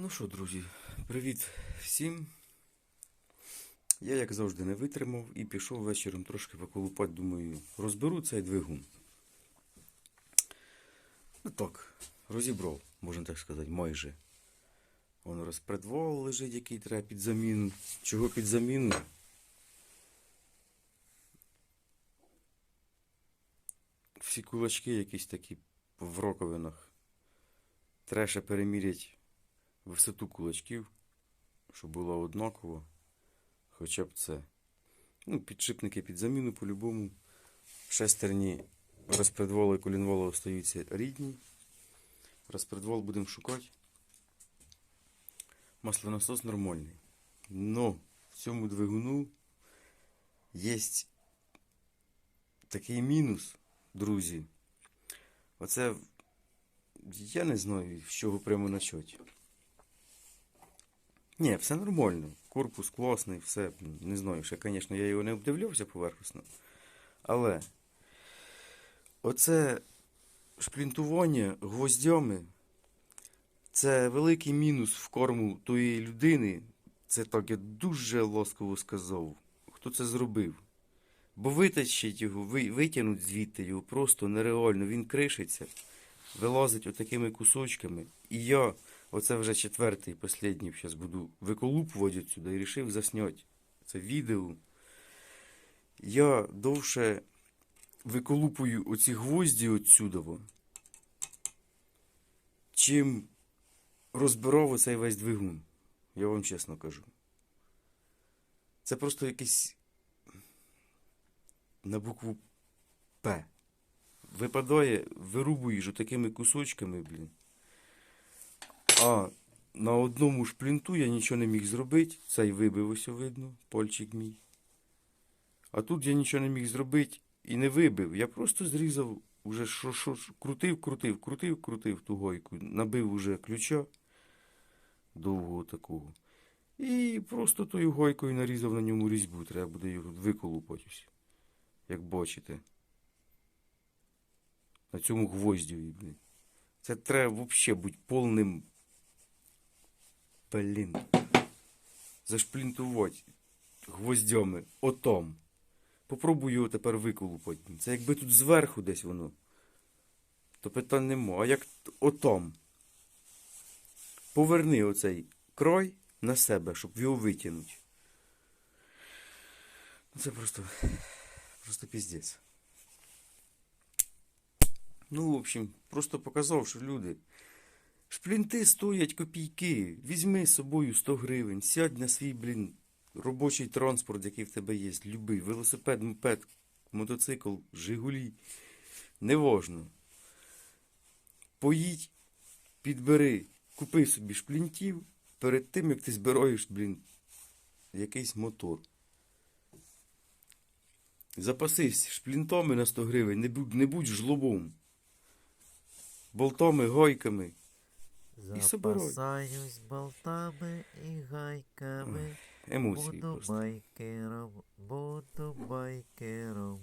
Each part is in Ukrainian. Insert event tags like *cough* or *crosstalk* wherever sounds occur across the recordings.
Ну що, друзі, привіт всім. Я, як завжди, не витримав і пішов вечором трошки поколупати, думаю, розберу цей двигун. Ну так, розібрав, можна так сказати, майже. Вон розпредвал лежить, який треба під заміну. Чого під заміну? Всі кулачки якісь такі в роковинах. Треба ще переміряти висоту кулачків, щоб було однаково. Хоча б це. Ну, підшипники під заміну по-любому. Шестерні розпредвола і колінвола остаються рідні. Розпредвол будемо шукати. Маслонасос нормальний. Но в цьому двигуну є такий мінус, друзі. Оце я не знаю, з чого прямо почати. Ні, все нормально. Корпус класний, все. Не знаю, ще, звісно, я його не обдивлявся поверхностно. Але оце шплінтування гвоздями це великий мінус в корму тої людини. Це так я дуже ласково сказав. Хто це зробив? Бо витащить його, витягнуть звідти його просто нереально. Він кришиться, вилазить отакими кусочками. І я, оце вже четвертий, останній, зараз буду виколупувати отсюди і вирішив засняти це відео. Я довше виколупую оці гвозді отсюдово, чим розбирав оцей весь двигун. Я вам чесно кажу. Це просто якийсь на букву П. Випадає, вирубуєш такими кусочками, блін. А на одному шплінту я нічого не міг зробити. Цей вибив ось видно, пальчик мій. А тут я нічого не міг зробити і не вибив. Я просто зрізав, уже що, що, що, крутив, крутив, крутив, крутив ту гойку. Набив уже ключа довгого такого. І просто тою гойкою нарізав на ньому різьбу. Треба буде його виколупатись. Як бачите. На цьому гвоздю. блін. Це треба взагалі бути повним. Блін. Зашплінтувати гвоздями. Отом. Попробую його тепер виколупати. Це якби тут зверху десь воно. То питань нема. А як отом. Поверни оцей крой на себе, щоб його витягнути. Ну, Це просто. Просто піздець. Ну, в общем, просто показав, що люди. Шплінти стоять копійки. Візьми з собою 100 гривень, сядь на свій, блін, робочий транспорт, який в тебе є. Любий. Велосипед, мопед, мотоцикл, Жигулі. Неважно. Поїдь, підбери, купи собі шплінтів перед тим, як ти збираєш, блін, якийсь мотор. Запасись шплінтами на 100 гривень, не будь, не будь жлобом. Болтами, гойками. І собирай. Запасаюсь болтами і гайками. Емоції Буду просто. байкером, буду байкером.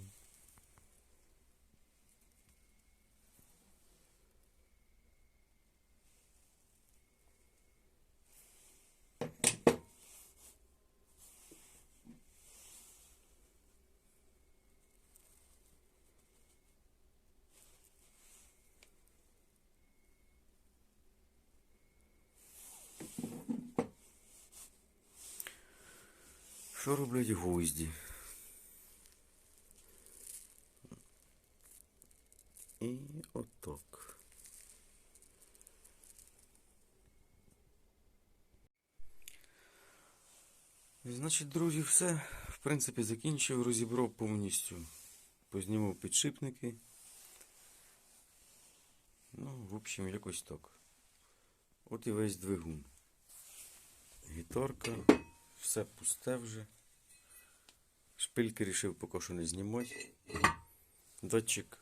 Що роблять гвозді? І отак. Значить, друзі, все. В принципі, закінчив, розібрав повністю. Познімав підшипники. Ну, в общем, якось так. От і весь двигун. Гітарка. Все пусте вже. Шпильки рішив поки що не знімати. Датчик.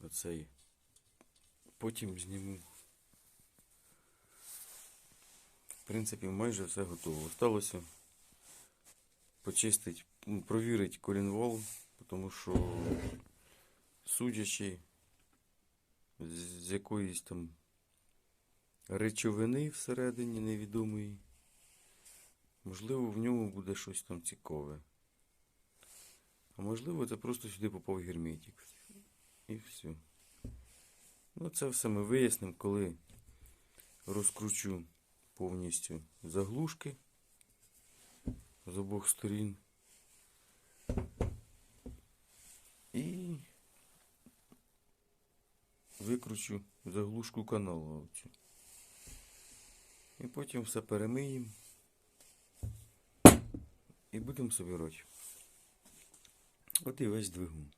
Оцей. Потім зніму. В принципі, майже все готово. Осталося почистити, ну, провірити колінвол, тому що судячи з з якоїсь там речовини всередині невідомої. Можливо, в ньому буде щось там цікаве. А можливо, це просто сюди попав герметик. І все. Ну, це все ми вияснимо, коли розкручу повністю заглушки з обох сторін. І викручу заглушку каналу. І потім все перемиємо. І будемо собирати. От і весь двигун.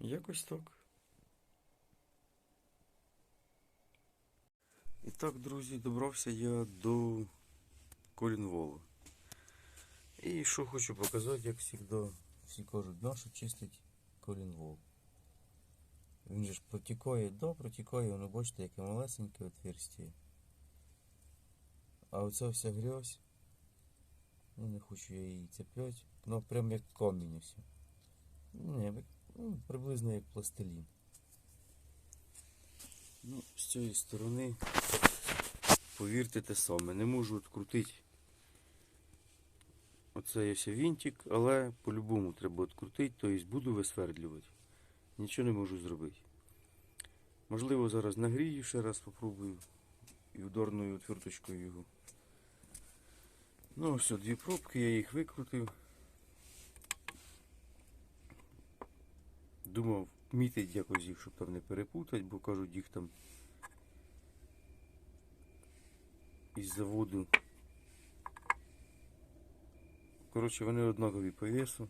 Якось так. І так, друзі, добрався я до Колінволу. І що хочу показати, як завжди, всі кажуть, нащо чистить колінвол. Він же ж протікає, да, протікає, воно бачите, яке малесеньке отверстие. А оця вся грязь, ну не хочу я її цеплять, ну прям як камінь. Ну, як, ну, приблизно як пластилін. Ну, з цієї сторони, повірте те саме, не можу відкрутити оцей ось вінтик, але по-любому треба відкрутити, тобто буду висвердлювати. Нічого не можу зробити. Можливо, зараз нагрію ще раз попробую і ударною отверточкою його. Ну, ось дві пробки, я їх викрутив. Думав, мітить якось їх, щоб там не перепутати, бо кажуть, їх там із заводу. Коротше, вони однакові по весу.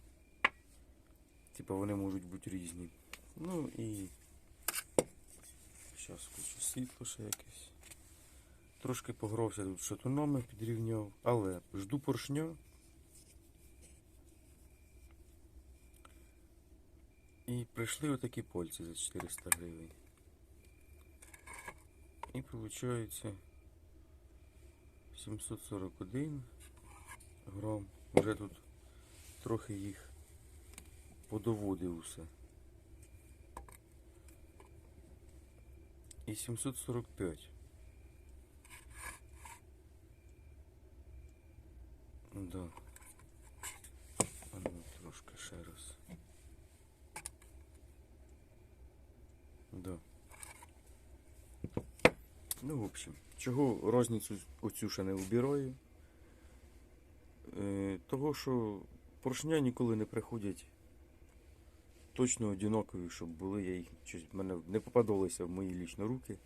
Типа вони можуть бути різні. Ну і зараз включу світло ще якесь. Трошки погровся тут шатунами підрівняв, але жду поршня. І прийшли отакі польці за 400 гривень. І виходить 741 грам. Вже тут трохи їх подоводив усе. І 745. Да. А ну трошки ще раз. Да. Ну, в общем, чого розницю оцю ще не вибираю? Е, того, що поршня ніколи не приходять точно одинакові, щоб були, я їх щось мене не попадалося в мої лічні руки,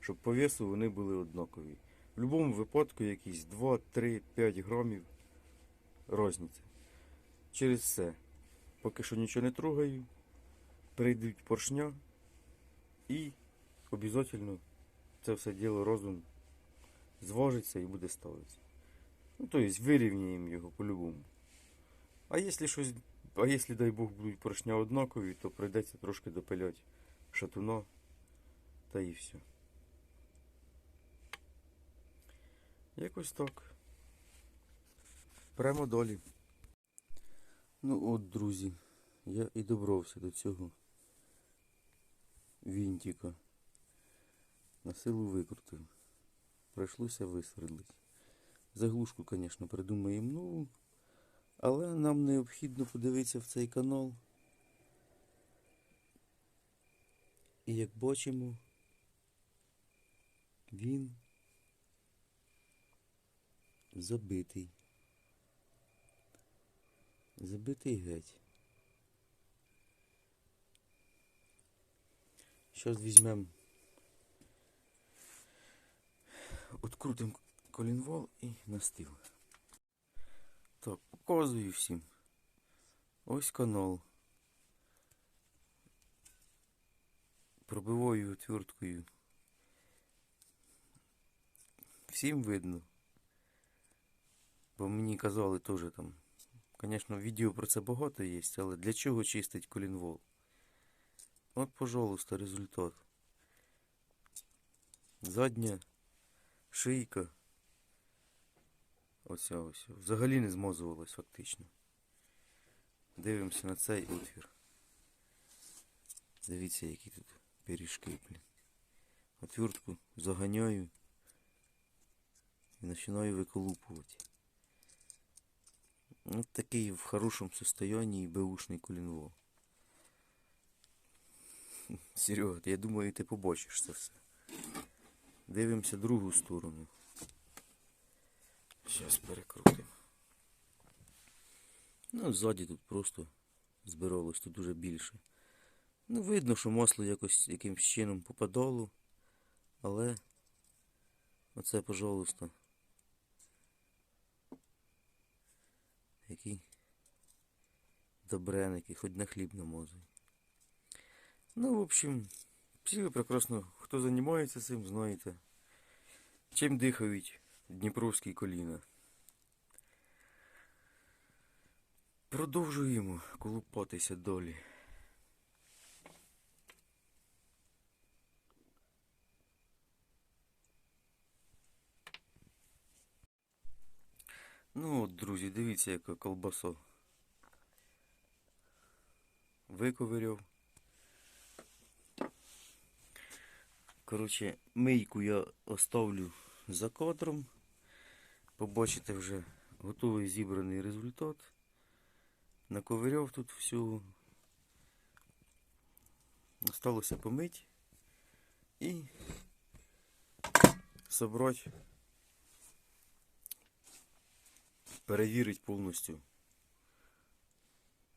щоб по весу вони були однакові. В будь-якому випадку якісь 2, 3, 5 грамів розниця. Через це, поки що нічого не трогаю, прийдуть поршня і обов'язково це все діло розум зважиться і буде ставитися. Ну, то есть вирівняємо його по-любому. А якщо щось, а якщо, дай Бог, будуть поршня однакові, то прийдеться трошки допиляти шатуна та і все. Якось так. Прямо долі. Ну от, друзі, я і добрався до цього вінтика. На силу викрутив. Прийшлося висвердлити. Заглушку, звісно, придумаємо нову. Але нам необхідно подивитися в цей канал. І як бачимо, він забитий. Забитий геть. Зараз візьмемо, открутимо колінвол і настил. Так, показую всім. Ось канал. Пробиваю отверткою. Всім видно. Бо мені казали теж там. Звісно, відео про це багато є, але для чого чистить колінвол? От, пожалуйста, результат. Задня шийка. Оця ось. Взагалі не змазувалась фактично. Дивимося на цей отвір. Дивіться, які тут пиріжки, блін. отвертку заганяю і починаю виколупувати. Ось такий в хорошому состоянии беушний колінвол. *laughs* Серега, я думаю, ти побачиш це все. Дивимося другу сторону. Зараз перекрутимо. Ну, ззаді тут просто збиралось тут дуже більше. Ну, видно, що масло якось якимсь чином попадало, але оце, пожалуйста. Який добренький, хоч на хліб намазуй. Ну, в общем, всі ви прекрасно, хто займається цим, знаєте. Чим дихають дніпровські коліна. Продовжуємо колупатися долі. Ну от, друзі, дивіться, яка колбаса. Виковиряв. Коротше, мийку я оставлю за кадром. Побачите вже готовий зібраний результат. Наковиряв тут всього. Осталося помить і собрати, перевірити повністю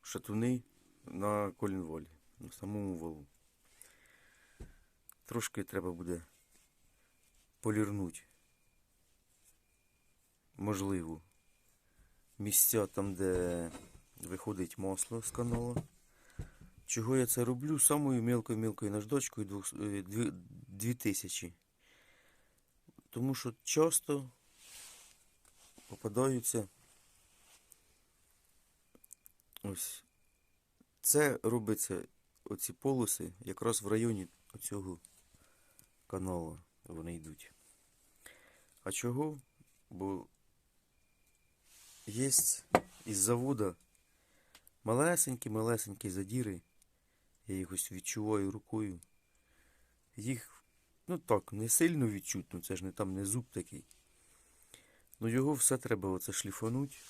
шатуни на колінволі, на самому валу. Трошки треба буде полірнути. Можливо, місця там, де виходить масло з канала. Чого я це роблю? Самою мілкою-мілкою наждачкою 2000. Тому що часто попадаються ось. Це робиться оці полоси якраз в районі оцього каналу вони йдуть. А чого? Бо є із завода малесенькі-малесенькі задіри. Я їх ось відчуваю рукою. Їх, ну так, не сильно відчутно, це ж не там не зуб такий. Ну його все треба оце шліфануть.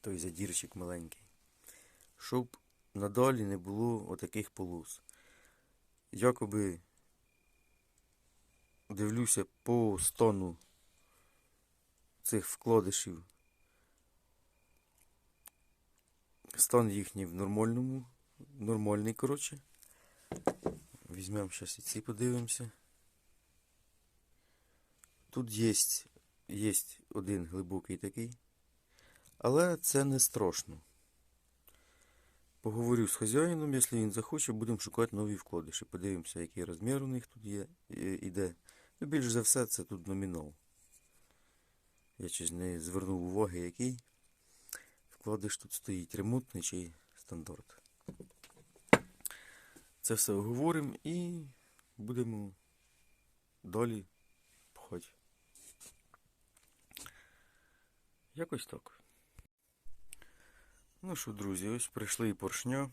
Той задірчик маленький. Щоб надалі не було отаких полос. Якоби дивлюся по стану цих вкладишів. Стан їхній в нормальному, нормальний, коротше. Візьмемо зараз і ці подивимося. Тут є, є один глибокий такий, але це не страшно. Поговорю з хазяїном, якщо він захоче, будемо шукати нові вкладиші. Подивимося, який розмір у них тут є, іде. Ну, більш за все, це тут номінал. Я щось не звернув уваги, який вкладиш тут стоїть ремонтний чи стандарт. Це все оговоримо і будемо далі пхати. Якось так. Ну що, друзі, ось прийшли і поршня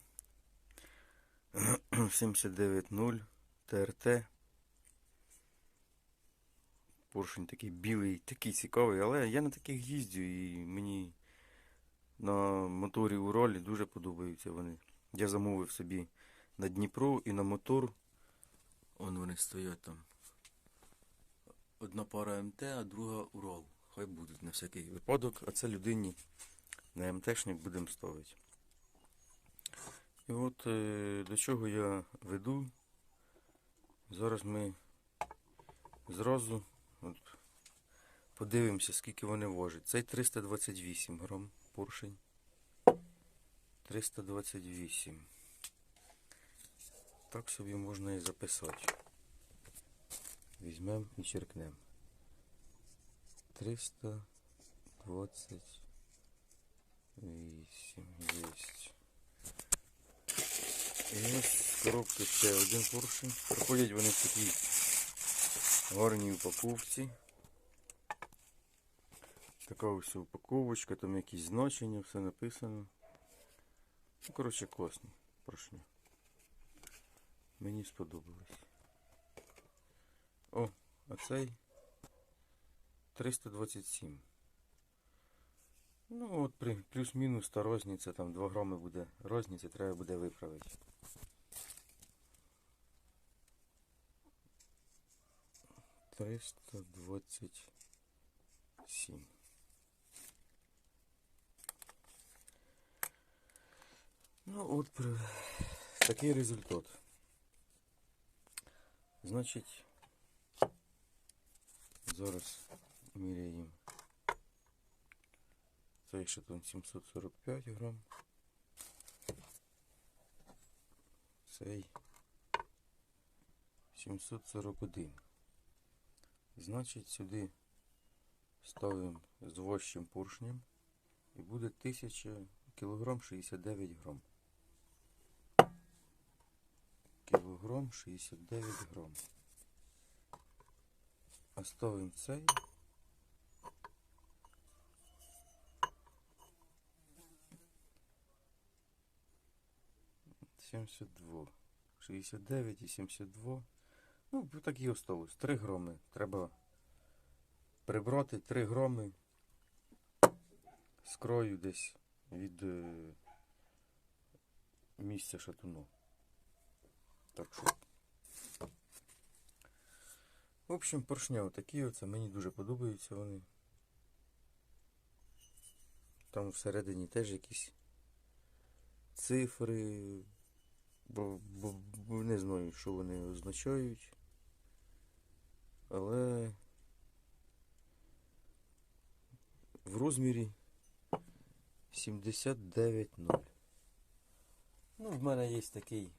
*clears throat* 79.0 ТРТ. Поршень такий білий, такий цікавий, але я на таких їздю і мені на моторі Уралі дуже подобаються вони. Я замовив собі на Дніпро і на мотор. Вон вони стоять там. Одна пара МТ, а друга Урал. Хай будуть на всякий випадок, а це людині на МТшник будемо ставити. І от е, до чого я веду. Зараз ми зразу от, подивимося, скільки вони важать. Цей 328 грам поршень. 328. Так собі можна і записати. Візьмемо і черкнемо. 328 есть. І ось коробки ще один поршень. Приходять вони в такій гарній упаковці. Така ось упаковочка, там якісь значення, все написано. Ну, коротше, класні поршні. Мені сподобалось. О, а цей 327. Ну, от при плюс-мінус та розниця, там 2 грами буде розниця, треба буде виправити. Триста двадцять сім. Ну, от при... такий результат. Значить, зараз міряємо. Цей шатун 745 грам. Цей 741. Значить, сюди ставимо з вощим поршнем і буде 1000 кілограм 69 грам. Кілограм 69 грам. А ставимо цей. Сімдесят два. 69 і 72. Ну, так і осталось. 3 громи. Треба прибрати 3 громи з краю десь від е, місця шатуну. Так що. В общем, поршня отакі оце. Мені дуже подобаються вони. Там всередині теж якісь цифри. Бо, бо, бо не знаю, що вони означають. Але в розмірі 79,0. Ну, в мене є такий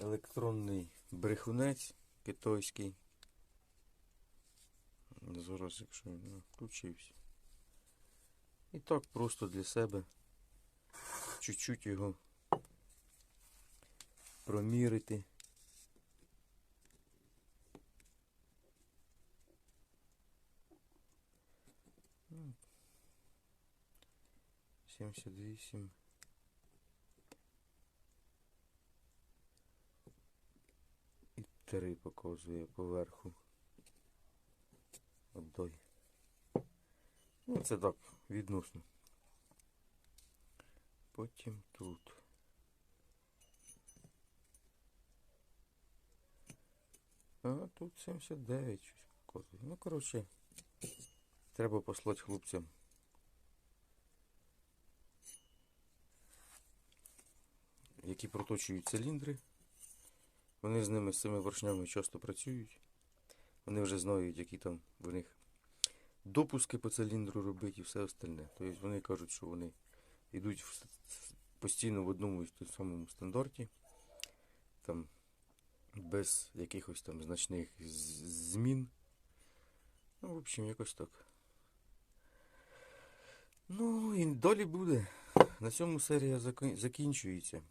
електронний брехунець китайський. Зараз, якщо ну, включився. І так просто для себе чуть-чуть його промірити. Ну, 78. І 3 показує поверху. Отдай. Ну, це так, відносно. Потім тут. А тут 79 щось показує. Ну, коротше, треба послати хлопцям. Які проточують циліндри. Вони з ними з цими поршнями часто працюють. Вони вже знають, які там в них допуски по циліндру робити і все остальне. Тобто вони кажуть, що вони йдуть постійно в одному і тому самому стандарті. Там без якихось там значних змін. Ну, в общем, якось так. Ну, і далі буде. На цьому серія закінчується.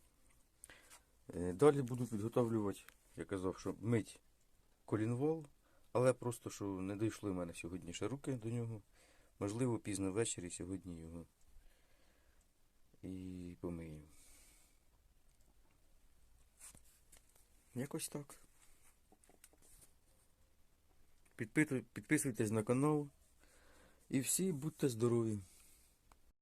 Е, Далі буду підготовлювати, я казав, що мить колінвол, але просто що не дійшли в мене сьогодні ще руки до нього. Можливо, пізно ввечері сьогодні його і помию. Якось так. Підписуйтесь на канал. І всі будьте здорові.